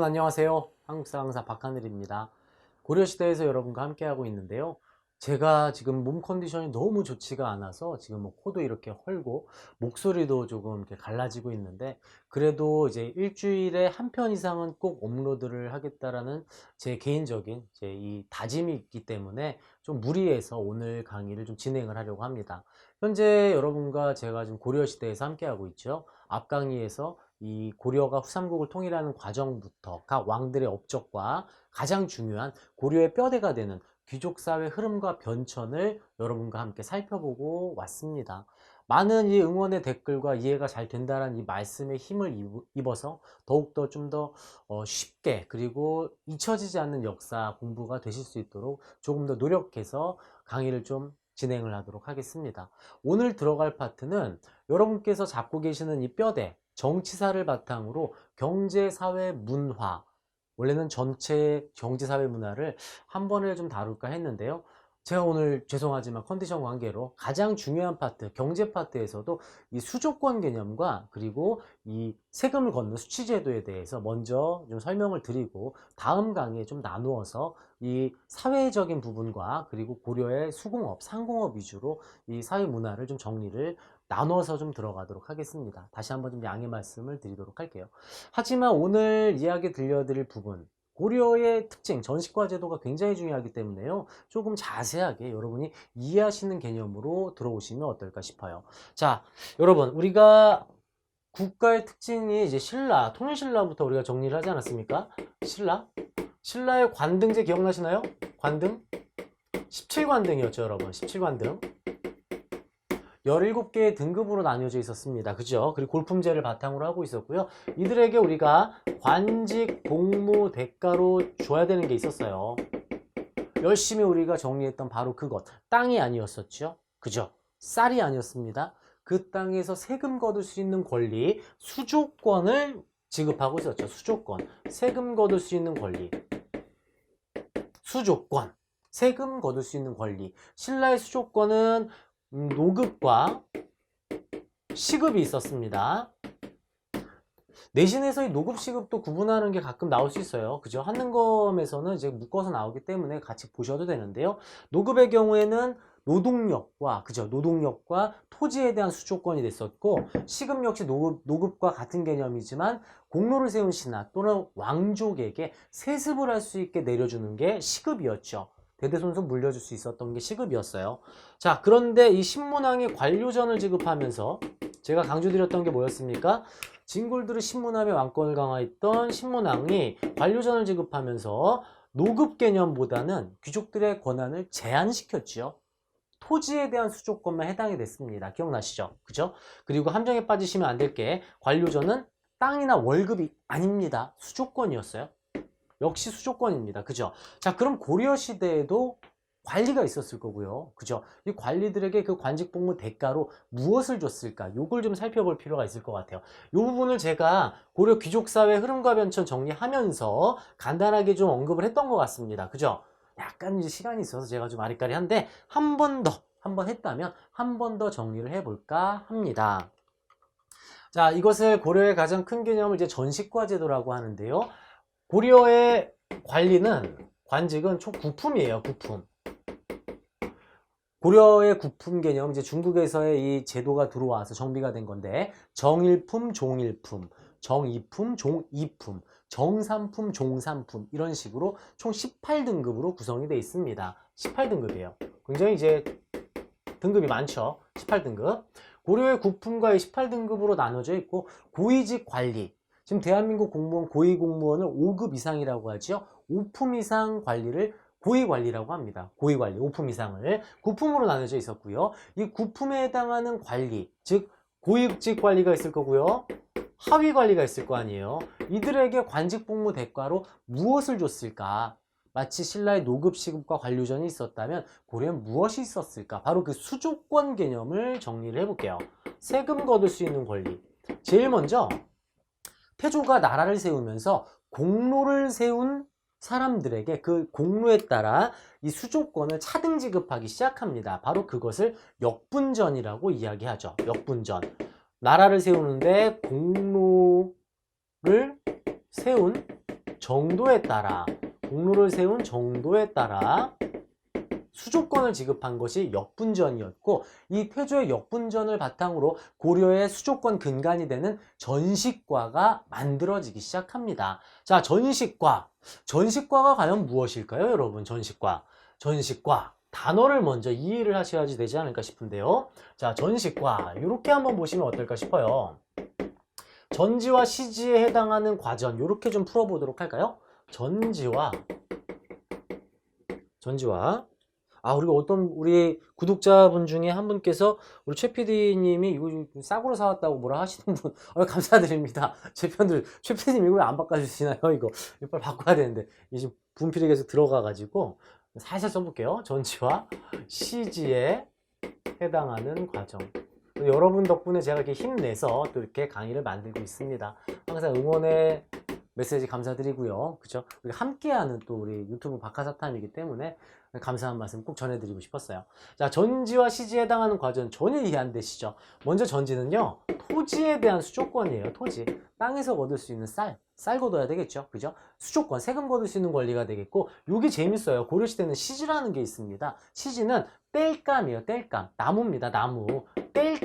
여러분 안녕하세요. 한국사 강사 박하늘입니다. 고려시대에서 여러분과 함께하고 있는데요. 제가 지금 몸 컨디션이 너무 좋지가 않아서 지금 뭐 코도 이렇게 헐고 목소리도 조금 이렇게 갈라지고 있는데 그래도 이제 일주일에 한 편 이상은 꼭 업로드를 하겠다라는 제 개인적인 제 이 다짐이 있기 때문에 좀 무리해서 오늘 강의를 좀 진행을 하려고 합니다. 현재 여러분과 제가 지금 고려시대에서 함께하고 있죠. 앞 강의에서 이 고려가 후삼국을 통일하는 과정부터 각 왕들의 업적과 가장 중요한 고려의 뼈대가 되는 귀족사회 흐름과 변천을 여러분과 함께 살펴보고 왔습니다. 많은 이 응원의 댓글과 이해가 잘 된다는 이 말씀에 힘을 입어서 더욱더 좀더 어, 쉽게 그리고 잊혀지지 않는 역사 공부가 되실 수 있도록 조금 더 노력해서 강의를 좀 진행을 하도록 하겠습니다. 오늘 들어갈 파트는 여러분께서 잡고 계시는 이 뼈대, 정치사를 바탕으로 경제, 사회, 문화, 원래는 전체 경제, 사회, 문화를 한 번에 좀 다룰까 했는데요. 제가 오늘 죄송하지만 컨디션 관계로 가장 중요한 파트, 경제 파트에서도 이 수조권 개념과 그리고 이 세금을 걷는 수치 제도에 대해서 먼저 좀 설명을 드리고 다음 강의에 좀 나누어서 이 사회적인 부분과 그리고 고려의 수공업, 상공업 위주로 이 사회 문화를 좀 정리를 나눠서 좀 들어가도록 하겠습니다. 다시 한번 좀 양해 말씀을 드리도록 할게요. 하지만 오늘 이야기 들려드릴 부분, 고려의 특징, 전식과 제도가 굉장히 중요하기 때문에요. 조금 자세하게 여러분이 이해하시는 개념으로 들어오시면 어떨까 싶어요. 자, 여러분, 우리가 국가의 특징이 이제 신라, 통일신라부터 우리가 정리를 하지 않았습니까? 신라? 신라의 관등제 기억나시나요? 관등? 17관등이었죠, 여러분. 17관등. 17개의 등급으로 나뉘어져 있었습니다. 그죠? 그리고 골품제를 바탕으로 하고 있었고요. 이들에게 우리가 관직, 복무, 대가로 줘야 되는 게 있었어요. 열심히 우리가 정리했던 바로 그것. 땅이 아니었었죠. 그죠? 쌀이 아니었습니다. 그 땅에서 세금 거둘 수 있는 권리, 수조권을 지급하고 있었죠. 수조권. 세금 거둘 수 있는 권리. 수조권. 세금 거둘 수 있는 권리. 신라의 수조권은 음, 노급과 시급이 있었습니다. 내신에서 이 노급 시급도 구분하는 게 가끔 나올 수 있어요. 그죠? 한능검에서는 이제 묶어서 나오기 때문에 같이 보셔도 되는데요. 노급의 경우에는 노동력과 그죠? 노동력과 토지에 대한 수조권이 됐었고 시급 역시 노급, 노급과 같은 개념이지만 공로를 세운 신하 또는 왕족에게 세습을 할 수 있게 내려주는 게 시급이었죠. 대대손손 물려줄 수 있었던 게 시급이었어요. 자, 그런데 이 신문왕이 관료전을 지급하면서 제가 강조드렸던 게 뭐였습니까? 진골들의 신문함의 왕권을 강화했던 신문왕이 관료전을 지급하면서 노급 개념보다는 귀족들의 권한을 제한시켰지요. 토지에 대한 수조권만 해당이 됐습니다. 기억나시죠? 그죠? 그리고 함정에 빠지시면 안 될 게 관료전은 땅이나 월급이 아닙니다. 수조권이었어요. 역시 수조권입니다. 그죠? 자, 그럼 고려 시대에도 관리가 있었을 거고요. 그죠? 이 관리들에게 그 관직 복무 대가로 무엇을 줬을까? 요걸 좀 살펴볼 필요가 있을 것 같아요. 이 부분을 제가 고려 귀족 사회 흐름과 변천 정리하면서 간단하게 좀 언급을 했던 것 같습니다. 그죠? 약간 이제 시간이 있어서 제가 좀 아리까리한데 한 번 더, 한 번 했다면 한 번 더 정리를 해볼까 합니다. 자, 이것을 고려의 가장 큰 개념을 이제 전식과 제도라고 하는데요. 고려의 관리는 관직은 총 구품이에요. 구품. 고려의 구품 개념 이제 중국에서의 이 제도가 들어와서 정비가 된 건데 정일품, 종일품, 정이품, 종이품, 정삼품, 종삼품 이런 식으로 총 18등급으로 구성이 되어 있습니다. 18등급이에요. 굉장히 이제 등급이 많죠. 18등급. 고려의 구품과 18등급으로 나눠져 있고 고위직 관리, 지금 대한민국 공무원 고위 공무원을 5급 이상이라고 하죠. 5품 이상 관리를 고위 관리라고 합니다. 고위 관리, 5품 이상을 9품으로 나눠져 있었고요. 이 9품에 해당하는 관리, 즉 고위직 관리가 있을 거고요. 하위 관리가 있을 거 아니에요. 이들에게 관직 복무 대가로 무엇을 줬을까? 마치 신라의 노급 시급과 관료전이 있었다면 고려엔 무엇이 있었을까? 바로 그 수조권 개념을 정리를 해볼게요. 세금 거둘 수 있는 권리. 제일 먼저 태조가 나라를 세우면서 공로를 세운 사람들에게 그 공로에 따라 이 수조권을 차등 지급하기 시작합니다. 바로 그것을 역분전이라고 이야기하죠. 역분전. 나라를 세우는데 공로를 세운 정도에 따라 공로를 세운 정도에 따라 수조권을 지급한 것이 역분전이었고 이 태조의 역분전을 바탕으로 고려의 수조권 근간이 되는 전식과가 만들어지기 시작합니다. 자, 전식과. 전식과가 과연 무엇일까요, 여러분? 전식과. 전식과. 단어를 먼저 이해를 하셔야지 되지 않을까 싶은데요. 자, 전식과. 이렇게 한번 보시면 어떨까 싶어요. 전지와 시지에 해당하는 과전. 이렇게 좀 풀어보도록 할까요? 전지와 전지와 아 그리고 어떤 우리 구독자분 중에 한 분께서 우리 최 PD님이 이거 좀 싸구려 사왔다고 뭐라 하시는 분 어, 감사드립니다. 제 편들 최 PD님 이걸 안 바꿔주시나요? 이거 빨리 바꿔야 되는데. 지금 분필이 계속 들어가 가지고 살살 써볼게요. 전지와 시지에 해당하는 과정. 여러분 덕분에 제가 이렇게 힘내서 또 이렇게 강의를 만들고 있습니다. 항상 응원의 메시지 감사드리고요. 그죠? 우리 함께하는 또 우리 유튜브 박하사탐이기 때문에 감사한 말씀 꼭 전해드리고 싶었어요. 자, 전지와 시지에 해당하는 과정 전혀 이해 안 되시죠? 먼저 전지는요, 토지에 대한 수조권이에요. 토지. 땅에서 얻을 수 있는 쌀. 쌀 걷어야 되겠죠? 그죠? 수조권, 세금 걷을 수 있는 권리가 되겠고, 요게 재밌어요. 고려시대는 시지라는 게 있습니다. 시지는 땔감이에요. 땔감. 나무입니다. 나무.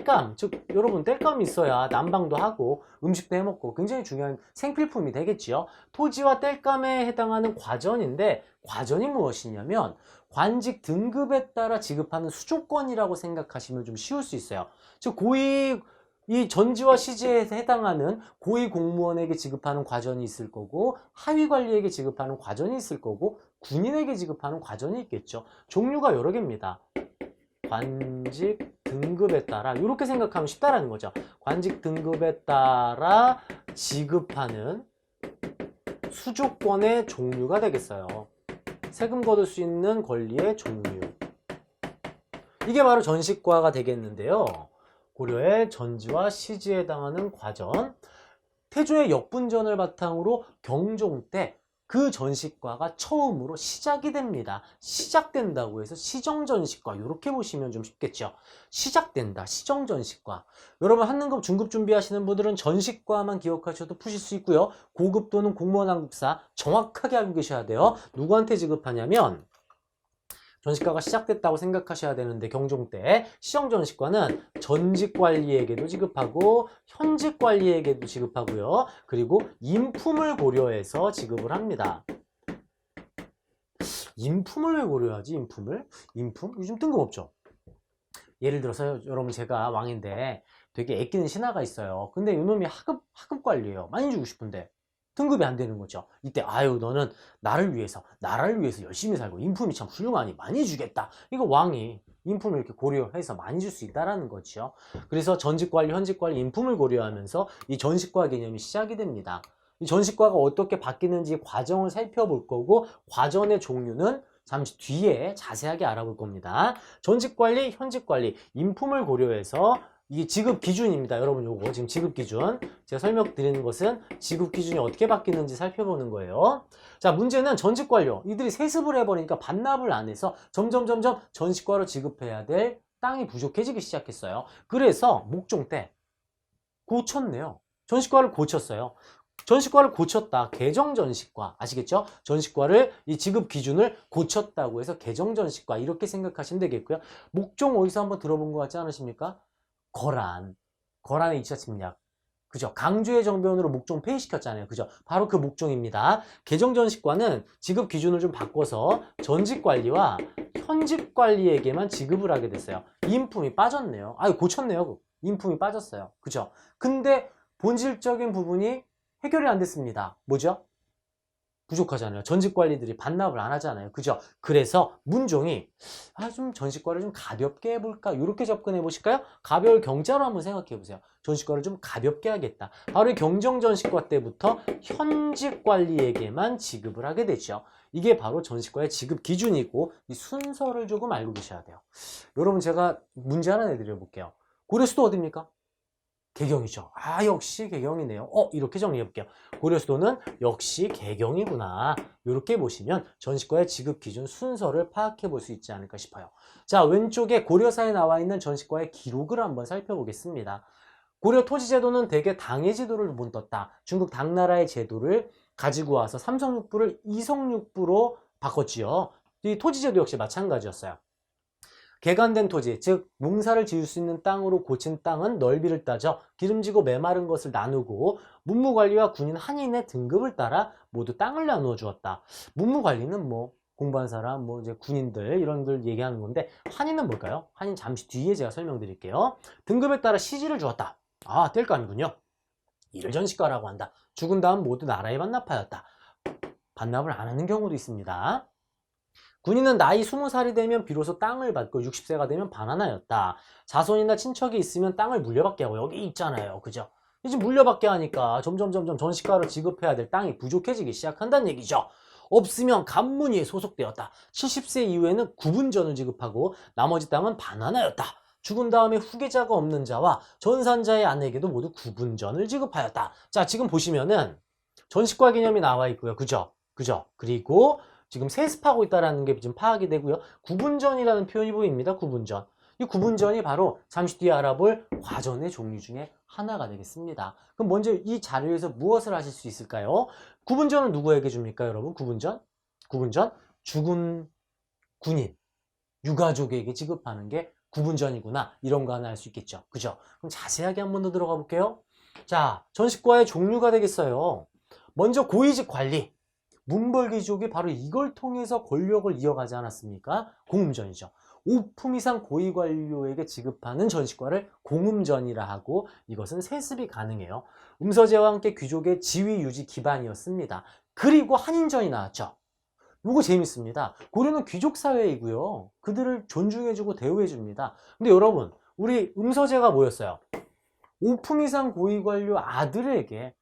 땔감. 즉, 여러분, 땔감이 있어야 난방도 하고, 음식도 해먹고, 굉장히 중요한 생필품이 되겠지요. 토지와 땔감에 해당하는 과전인데, 과전이 무엇이냐면, 관직 등급에 따라 지급하는 수조권이라고 생각하시면 좀 쉬울 수 있어요. 즉, 고위, 이 전지와 시지에 해당하는 고위 공무원에게 지급하는 과전이 있을 거고 하위 관리에게 지급하는 과전이 있을 거고 군인에게 지급하는 과전이 있겠죠. 종류가 여러 개입니다. 관직 등급에 따라 이렇게 생각하면 쉽다라는 거죠. 관직 등급에 따라 지급하는 수조권의 종류가 되겠어요. 세금 거둘 수 있는 권리의 종류. 이게 바로 전식과가 되겠는데요. 고려의 전지와 시지에 해당하는 과전, 태조의 역분전을 바탕으로 경종 때 그 전식과가 처음으로 시작이 됩니다. 시작된다고 해서 시정전식과 이렇게 보시면 좀 쉽겠죠. 시작된다. 시정전식과. 여러분 한능급 중급 준비하시는 분들은 전식과만 기억하셔도 푸실 수 있고요. 고급 또는 공무원 한국사 정확하게 알고 계셔야 돼요. 누구한테 지급하냐면 전식과가 시작됐다고 생각하셔야 되는데 경종 때 시정 전식과는 전직 관리에게도 지급하고 현직 관리에게도 지급하고요. 그리고 인품을 고려해서 지급을 합니다. 인품을 왜 고려하지? 인품을? 인품? 요즘 뜬금없죠. 예를 들어서 여러분 제가 왕인데 되게 애끼는 신하가 있어요. 근데 이놈이 하급 하급 관리예요. 많이 주고 싶은데 등급이 안 되는 거죠. 이때 아유 너는 나를 위해서 나라를 위해서 열심히 살고 인품이 참 훌륭하니 많이 주겠다. 이거 왕이 인품을 이렇게 고려해서 많이 줄 수 있다라는 거죠. 그래서 전직 관리, 현직 관리, 인품을 고려하면서 이 전식과 개념이 시작이 됩니다. 이 전식과가 어떻게 바뀌는지 과정을 살펴볼 거고 과정의 종류는 잠시 뒤에 자세하게 알아볼 겁니다. 전직 관리, 현직 관리, 인품을 고려해서 이게 지급 기준입니다. 여러분 요거 지금 지급 기준 제가 설명드리는 것은 지급 기준이 어떻게 바뀌는지 살펴보는 거예요. 자 문제는 전직 관료 이들이 세습을 해버리니까 반납을 안 해서 점점 점점 전식과로 지급해야 될 땅이 부족해지기 시작했어요. 그래서 목종 때 고쳤네요. 전식과를 고쳤어요. 전식과를 고쳤다. 개정전식과. 아시겠죠? 전식과를 이 지급 기준을 고쳤다고 해서 개정전식과 이렇게 생각하시면 되겠고요. 목종 어디서 한번 들어본 것 같지 않으십니까? 거란. 거란의 2차 침략. 그죠? 강주의 정변으로 목종 폐위시켰잖아요. 그죠? 바로 그 목종입니다. 개정전식과는 지급 기준을 좀 바꿔서 전직관리와 현직관리에게만 지급을 하게 됐어요. 인품이 빠졌네요. 아유, 고쳤네요. 인품이 빠졌어요. 그죠? 근데 본질적인 부분이 해결이 안 됐습니다. 뭐죠? 부족하잖아요. 전직 관리들이 반납을 안 하잖아요. 그죠? 그래서 문종이 아, 좀 전식과를 좀 가볍게 해볼까? 이렇게 접근해 보실까요? 가벼울 경자로 한번 생각해 보세요. 전식과를 좀 가볍게 하겠다. 바로 이 경정 전식과 때부터 현직 관리에게만 지급을 하게 되죠. 이게 바로 전식과의 지급 기준이고 이 순서를 조금 알고 계셔야 돼요. 여러분 제가 문제 하나 내드려 볼게요. 고려수도 어디입니까? 개경이죠. 아, 역시 개경이네요. 어, 이렇게 정리해 볼게요. 고려 수도는 역시 개경이구나. 이렇게 보시면 전식과의 지급 기준 순서를 파악해 볼 수 있지 않을까 싶어요. 자, 왼쪽에 고려사에 나와 있는 전식과의 기록을 한번 살펴보겠습니다. 고려 토지 제도는 대개 당의 제도를 못 떴다. 중국 당나라의 제도를 가지고 와서 삼성육부를 이성육부로 바꿨지요. 이 토지 제도 역시 마찬가지였어요. 개간된 토지, 즉 농사를 지을 수 있는 땅으로 고친 땅은 넓이를 따져 기름지고 메마른 것을 나누고 문무관리와 군인 한인의 등급을 따라 모두 땅을 나누어 주었다. 문무관리는 뭐 공부한 사람, 뭐 이제 군인들 이런 들 얘기하는 건데 한인은 뭘까요? 한인 잠시 뒤에 제가 설명드릴게요. 등급에 따라 시지를 주었다. 아, 뗄감이군요. 이를 전시과라고 한다. 죽은 다음 모두 나라에 반납하였다. 반납을 안 하는 경우도 있습니다. 군인은 나이 20살이 되면 비로소 땅을 받고 60세가 되면 반환하였다. 자손이나 친척이 있으면 땅을 물려받게 하고 여기 있잖아요. 그죠? 이제 물려받게 하니까 점점 점점 전시가로 지급해야 될 땅이 부족해지기 시작한다는 얘기죠. 없으면 간문위에 소속되었다. 70세 이후에는 구분전을 지급하고 나머지 땅은 반환하였다. 죽은 다음에 후계자가 없는 자와 전산자의 아내에게도 모두 구분전을 지급하였다. 자, 지금 보시면은 전식과 개념이 나와 있고요. 그죠? 그죠? 그리고 지금 세습하고 있다는 게 지금 파악이 되고요. 구분전이라는 표현이 보입니다. 구분전. 이 구분전이 바로 잠시 뒤에 알아볼 과전의 종류 중에 하나가 되겠습니다. 그럼 먼저 이 자료에서 무엇을 하실 수 있을까요? 구분전은 누구에게 줍니까, 여러분? 구분전? 구분전? 죽은 군인, 유가족에게 지급하는 게 구분전이구나. 이런 거 하나 알수 있겠죠. 그죠? 그럼 자세하게 한 번 더 들어가 볼게요. 자, 전식과의 종류가 되겠어요. 먼저 고위직 관리. 문벌귀족이 바로 이걸 통해서 권력을 이어가지 않았습니까? 공음전이죠. 5품 이상 고위 관료에게 지급하는 전식과를 공음전이라 하고 이것은 세습이 가능해요. 음서제와 함께 귀족의 지위 유지 기반이었습니다. 그리고 한인전이 나왔죠. 요거 재밌습니다. 고려는 귀족 사회이고요. 그들을 존중해주고 대우해줍니다. 근데 여러분, 우리 음서제가 뭐였어요? 5품 이상 고위 관료 아들에게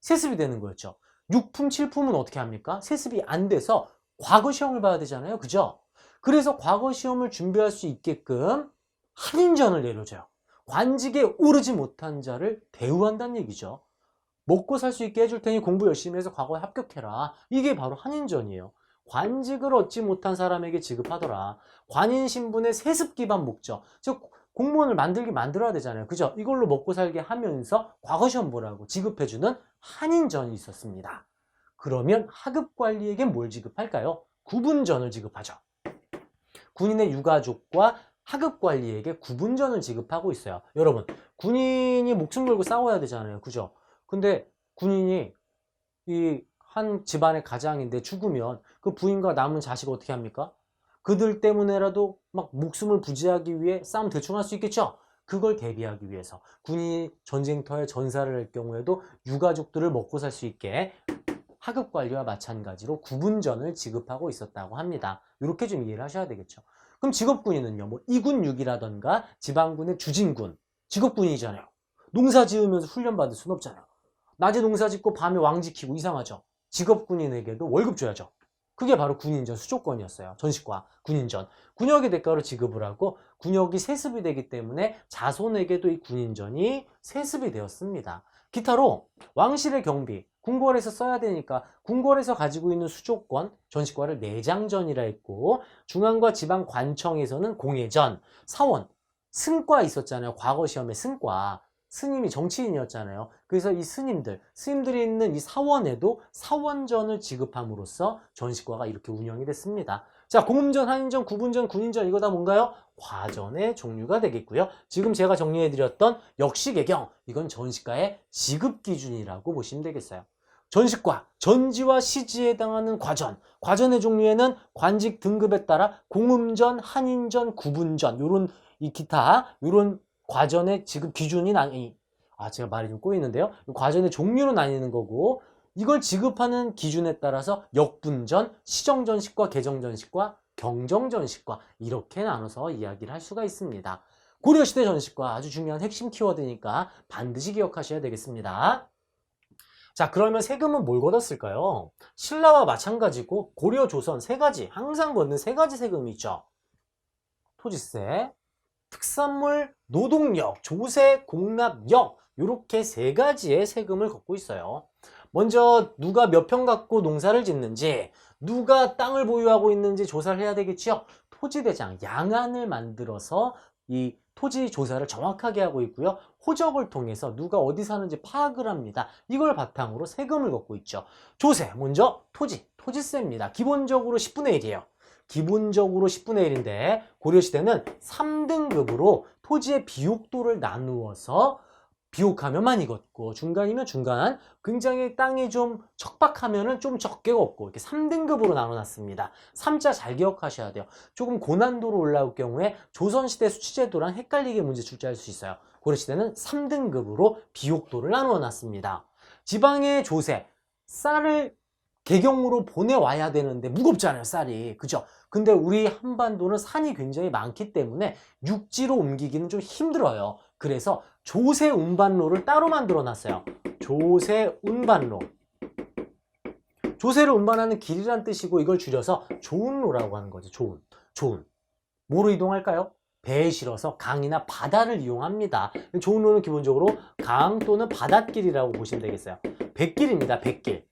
세습이 되는 거였죠. 6품, 7품은 어떻게 합니까? 세습이 안 돼서 과거 시험을 봐야 되잖아요. 그죠? 그래서 과거 시험을 준비할 수 있게끔 한인전을 내려줘요. 관직에 오르지 못한 자를 대우한다는 얘기죠. 먹고 살 수 있게 해줄 테니 공부 열심히 해서 과거에 합격해라. 이게 바로 한인전이에요. 관직을 얻지 못한 사람에게 지급하더라. 관인 신분의 세습 기반 목적. 즉 공무원을 만들게 만들어야 되잖아요. 그죠? 이걸로 먹고 살게 하면서 과거 시험 보라고 지급해주는 한인전이 있었습니다. 그러면 하급 관리에게 뭘 지급할까요? 구분전을 지급하죠. 군인의 유가족과 하급 관리에게 구분전을 지급하고 있어요. 여러분, 군인이 목숨 걸고 싸워야 되잖아요. 그죠? 근데 군인이 이 한 집안의 가장인데 죽으면 그 부인과 남은 자식 어떻게 합니까? 그들 때문에라도 막 목숨을 부지하기 위해 싸움 대충 할 수 있겠죠? 그걸 대비하기 위해서 군인이 전쟁터에 전사를 할 경우에도 유가족들을 먹고 살 수 있게 하급 관리와 마찬가지로 구분전을 지급하고 있었다고 합니다. 이렇게 좀 이해를 하셔야 되겠죠. 그럼 직업군인은요, 뭐 이군육이라던가 지방군의 주진군, 직업군이잖아요. 농사 지으면서 훈련 받을 순 없잖아요. 낮에 농사 짓고 밤에 왕 지키고 이상하죠. 직업군인에게도 월급 줘야죠. 그게 바로 군인전 수조권이었어요. 전식과 군인전. 군역의 대가로 지급을 하고 군역이 세습이 되기 때문에 자손에게도 이 군인전이 세습이 되었습니다. 기타로 왕실의 경비, 궁궐에서 써야 되니까 궁궐에서 가지고 있는 수조권, 전식과를 내장전이라 했고 중앙과 지방 관청에서는 공예전, 사원, 승과 있었잖아요. 과거 시험에 승과. 스님이 정치인이었잖아요. 그래서 이 스님들, 스님들이 있는 이 사원에도 사원전을 지급함으로써 전식과가 이렇게 운영이 됐습니다. 자, 공음전, 한인전, 구분전, 군인전 이거 다 뭔가요? 과전의 종류가 되겠고요. 지금 제가 정리해드렸던 역시개경, 이건 전식과의 지급 기준이라고 보시면 되겠어요. 전식과, 전지와 시지에 해당하는 과전. 과전의 종류에는 관직 등급에 따라 공음전, 한인전, 구분전, 요런 이 기타, 요런 과전의 지급 기준이 나뉘, 아, 제가 말이 좀 꼬이는데요. 과전의 종류로 나뉘는 거고, 이걸 지급하는 기준에 따라서 역분전, 시정전식과 개정전식과 경정전식과 이렇게 나눠서 이야기를 할 수가 있습니다. 고려시대 전식과 아주 중요한 핵심 키워드니까 반드시 기억하셔야 되겠습니다. 자, 그러면 세금은 뭘 걷었을까요? 신라와 마찬가지고 고려, 조선 세 가지, 항상 걷는 세 가지 세금이 있죠. 토지세, 특산물, 노동력, 조세, 공납력 이렇게 세 가지의 세금을 걷고 있어요. 먼저 누가 몇 평 갖고 농사를 짓는지 누가 땅을 보유하고 있는지 조사를 해야 되겠죠. 토지대장, 양안을 만들어서 이 토지 조사를 정확하게 하고 있고요. 호적을 통해서 누가 어디 사는지 파악을 합니다. 이걸 바탕으로 세금을 걷고 있죠. 조세, 먼저 토지, 토지세입니다. 기본적으로 10분의 1이에요. 기본적으로 10분의 1인데 고려시대는 3등급으로 토지의 비옥도를 나누어서 비옥하면 많이 걷고 중간이면 중간 굉장히 땅이 좀 척박하면은 좀 적게 걷고 이렇게 3등급으로 나눠놨습니다. 3자 잘 기억하셔야 돼요. 조금 고난도로 올라올 경우에 조선시대 수치제도랑 헷갈리게 문제 출제할 수 있어요. 고려시대는 3등급으로 비옥도를 나누어 놨습니다. 지방의 조세, 쌀을 개경으로 보내와야 되는데 무겁잖아요 쌀이 그죠 근데 우리 한반도는 산이 굉장히 많기 때문에 육지로 옮기기는 좀 힘들어요. 그래서 조세 운반로를 따로 만들어 놨어요. 조세 운반로. 조세를 운반하는 길이란 뜻이고 이걸 줄여서 좋은로라고 하는 거죠 좋은 좋은 뭐로 이동할까요? 배에 실어서 강이나 바다를 이용합니다. 좋은 로는 기본적으로 강 또는 바닷길이라고 보시면 되겠어요. 백길입니다 백길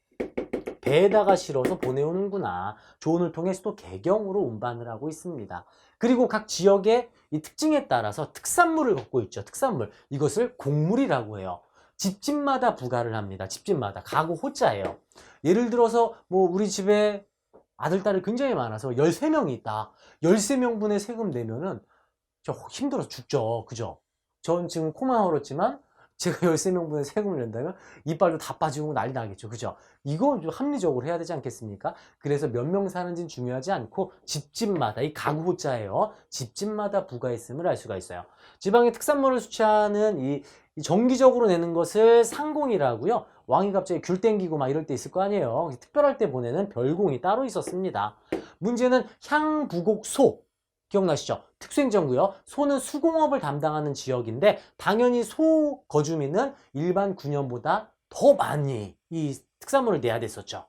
배에다가 실어서 보내오는구나. 조언을 통해서 또 개경으로 운반을 하고 있습니다. 그리고 각 지역의 이 특징에 따라서 특산물을 갖고 있죠. 특산물. 이것을 곡물이라고 해요. 집집마다 부과를 합니다. 집집마다. 가구 호자예요. 예를 들어서 뭐 우리 집에 아들, 딸이 굉장히 많아서 13명이 있다. 13명분의 세금 내면은 저 힘들어서 죽죠. 그죠? 전 지금 코만 얼었지만 제가 13명분의 세금을 낸다면 이빨도 다 빠지고 난리 나겠죠. 그죠? 이거 좀 합리적으로 해야 되지 않겠습니까? 그래서 몇 명 사는지는 중요하지 않고 집집마다 이 가구 호자예요. 집집마다 부과했음을 알 수가 있어요. 지방의 특산물을 수취하는 이, 이 정기적으로 내는 것을 상공이라고요. 왕이 갑자기 귤 땡기고 막 이럴 때 있을 거 아니에요. 특별할 때 보내는 별공이 따로 있었습니다. 문제는 향부곡소 기억나시죠? 특수행정구요. 소는 수공업을 담당하는 지역인데 당연히 소 거주민은 일반 군현보다 더 많이 이 특산물을 내야 됐었죠.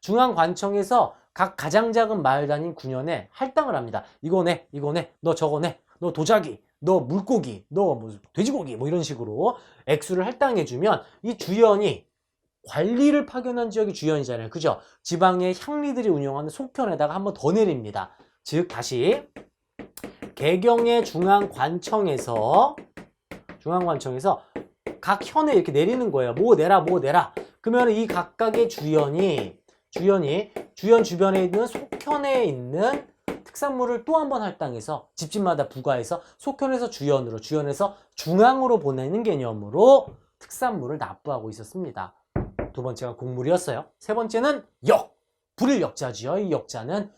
중앙관청에서 각 가장 작은 마을 단위 군현에 할당을 합니다. 이거 내, 이거 내, 너 저거 내, 너 도자기, 너 물고기, 너 뭐 돼지고기 뭐 이런 식으로 액수를 할당해주면 이 주연이 관리를 파견한 지역이 주연이잖아요. 그죠? 지방의 향리들이 운영하는 속편에다가 한 번 더 내립니다. 즉 다시 개경의 중앙관청에서 중앙관청에서 각 현에 이렇게 내리는 거예요. 뭐 내라 뭐 내라. 그러면 이 각각의 주연이 주연이 주연 주변에 있는 속현에 있는 특산물을 또 한 번 할당해서 집집마다 부과해서 속현에서 주연으로 주연에서 중앙으로 보내는 개념으로 특산물을 납부하고 있었습니다. 두 번째가 곡물이었어요. 세 번째는 역. 불일 역자지요. 이 역자는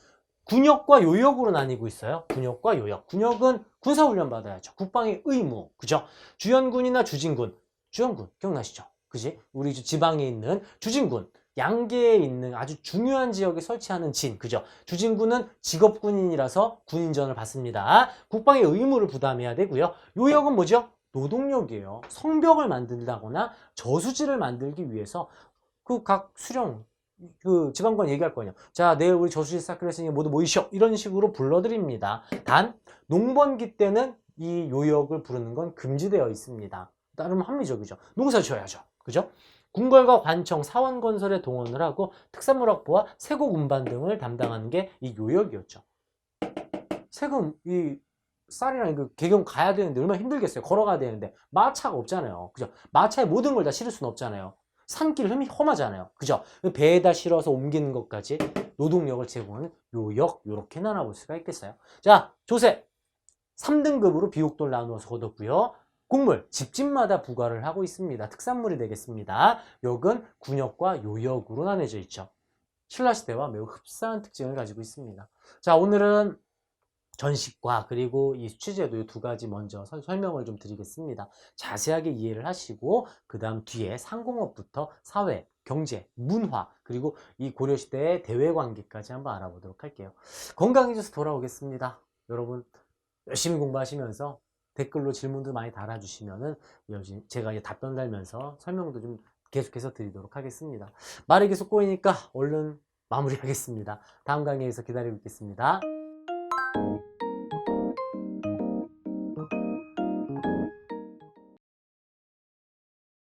군역과 요역으로 나뉘고 있어요. 군역과 요역. 군역은 군사훈련 받아야죠. 국방의 의무. 그죠? 주연군이나 주진군. 주연군. 기억나시죠? 그지? 우리 지방에 있는 주진군. 양계에 있는 아주 중요한 지역에 설치하는 진. 그죠? 주진군은 직업군인이라서 군인전을 받습니다. 국방의 의무를 부담해야 되고요. 요역은 뭐죠? 노동력이에요. 성벽을 만든다거나 저수지를 만들기 위해서 그 각 수령, 그 지방관 얘기할 거냐. 자, 내일 우리 저수지 쌓기로 했으니 모두 모이셔. 이런 식으로 불러드립니다. 단, 농번기 때는 이 요역을 부르는 건 금지되어 있습니다. 나름 합리적이죠. 농사 지어야죠. 그죠? 궁궐과 관청, 사원 건설에 동원을 하고 특산물 확보와 세곡 운반 등을 담당하는 게 이 요역이었죠. 세금, 이 쌀이랑 그 개경 가야 되는데 얼마나 힘들겠어요. 걸어가야 되는데 마차가 없잖아요. 그죠? 마차에 모든 걸 다 실을 수는 없잖아요. 산길 흠이 험하잖아요. 그죠? 배에다 실어서 옮기는 것까지 노동력을 제공하는 요역 요렇게 나눠볼 수가 있겠어요. 자, 조세 3등급으로 비옥도를 나누어서 거뒀고요. 곡물 집집마다 부과를 하고 있습니다. 특산물이 되겠습니다. 역은 군역과 요역으로 나눠져 있죠. 신라시대와 매우 흡사한 특징을 가지고 있습니다. 자, 오늘은 전식과 그리고 이 수치제도 이 두 가지 먼저 설- 설명을 좀 드리겠습니다. 자세하게 이해를 하시고 그 다음 뒤에 상공업부터 사회, 경제, 문화 그리고 이 고려시대의 대외관계까지 한번 알아보도록 할게요. 건강해져서 돌아오겠습니다. 여러분 열심히 공부하시면서 댓글로 질문도 많이 달아주시면은 제가 이제 답변 달면서 설명도 좀 계속해서 드리도록 하겠습니다. 말이 계속 꼬이니까 얼른 마무리하겠습니다. 다음 강의에서 기다리고 있겠습니다.